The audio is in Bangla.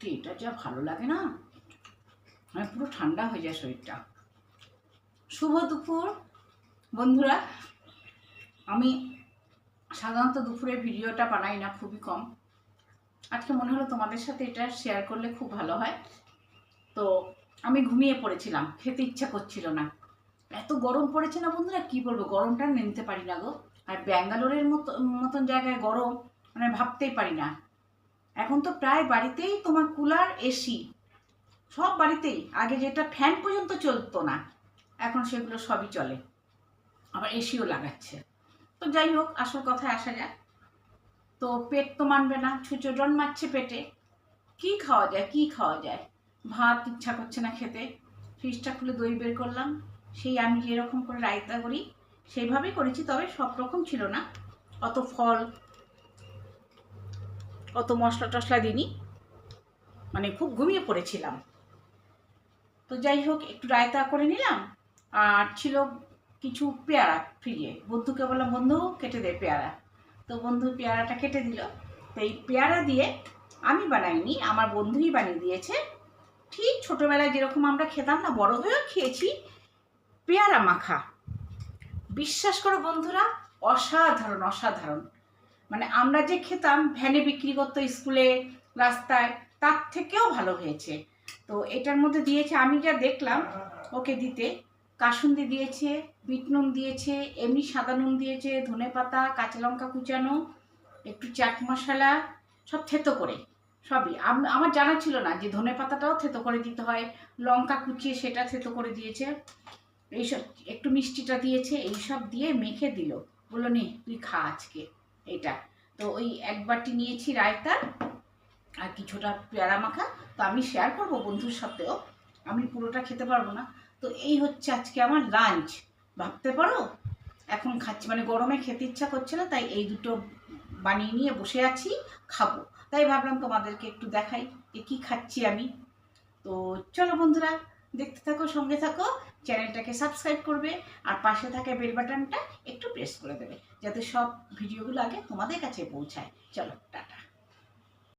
সত্যি, এটা যা ভালো লাগে না? মানে পুরো ঠান্ডা হয়ে যায় শরীরটা। শুভ দুপুর। বন্ধুরা, আমি সাধারণত দুপুরে ভিডিওটা বানাই না, খুবই কম। আজকে মনে হলো তোমাদের সাথে এটা শেয়ার করলে খুব ভালো হয়। তো আমি ঘুমিয়ে পড়েছিলাম, খেতে ইচ্ছা করছিল না। এত গরম পড়েছে না বন্ধুরা, কি বলব? গরমটা নিতে পারি না গো। আর ব্যাঙ্গালোরের মতো, মতন জায়গায় গরম মানে ভাবতেই পারি না। এখন তো প্রায় বাড়িতেই তোমার কুলার এসি সব বাড়িতেই। আগে যেটা ফ্যান পর্যন্ত চলতো না, এখন সেগুলো সবই চলে। আবার এসিও লাগাচ্ছে। তো যাই হোক, আসল কথায় আসা যাক। তো পেট তো মানবে না, ছুঁচো জন্মাচ্ছে পেটে। কি খাওয়া যায়, কি খাওয়া যায়? ভাত ইচ্ছা করছে না খেতে। ফ্রিজটা খুলে দই বের করলাম। সেই আমি যেরকম করে রায়তা করি, সেইভাবেই করেছি, তবে সব রকম ছিল না। অত ফল অত মশলা টশলা দিইনি। মানে খুব ঘুমিয়ে পড়েছিলাম। তো যাই হোক, একটু রায়তা করে নিলাম। আর ছিল কিছু পেয়ারা ফিরিয়ে। বন্ধুকে বললাম, বন্ধু, কেটে দে পেয়ারা। তো বন্ধু পেয়ারাটা কেটে দিল। তো এই পেয়ারা দিয়ে আমি বানাইনি, আমার বন্ধুই বানিয়ে দিয়েছে। ঠিক ছোটোবেলায় যেরকম আমরা খেতাম না, বড় হয়েও খেয়েছি পেয়ারা মাখা। বিশ্বাস করো বন্ধুরা, অসাধারণ অসাধারণ। মানে আমরা যে খেতাম, ভ্যানে বিক্রি করতো স্কুলে, রাস্তায়, তার থেকেও ভালো হয়েছে। তো এটার মধ্যে দিয়েছে, আমি যা দেখলাম, ওকে দিতে, কাসুন্দি দিয়েছে, বিট নুন দিয়েছে, এমনি সাদা নুন দিয়েছে, ধনে পাতা, কাঁচা লঙ্কা কুচানো, একটু চাট মশলা, সব থেতো করে, সবই। আম- আমার জানা ছিল না যে ধনে পাতাটাও থেতো করে দিতে হয়, লঙ্কা কুচিয়ে সেটা থেতো করে দিয়েছে। এইসব, একটু মিষ্টিটা দিয়েছে, এইসব দিয়ে মেখে দিল। বলল, নে, তুই খা আজকে। এটা। তো ওই এক বাটি নিয়েছি রায়তা আর কিছুটা পেয়ারা মাখা। তো আমি শেয়ার করব বন্ধুর সাথেও। আমি পুরোটা খেতে পারব না। তো এই হচ্ছে আজকে আমার লাঞ্চ ভাবতে পারো? এখন খাচ্ছি মানে গরমে খেতে ইচ্ছা করছে না, তাই এই দুটো বানিয়ে নিয়ে বসে আছি, খাব। তাই ভাবলাম তোমাদেরকে একটু দেখাই যে কী খাচ্ছি আমি। তো চলো বন্ধুরা, দেখতে থাকো, সঙ্গে থাকো। চ্যানেলটাকে সাবস্ক্রাইব করবে আর পাশে থাকা বেল বাটনটা একটু প্রেস করে দেবে, যাতে সব ভিডিওগুলো আগে তোমাদের কাছে পৌঁছায়। চলো, টাটা।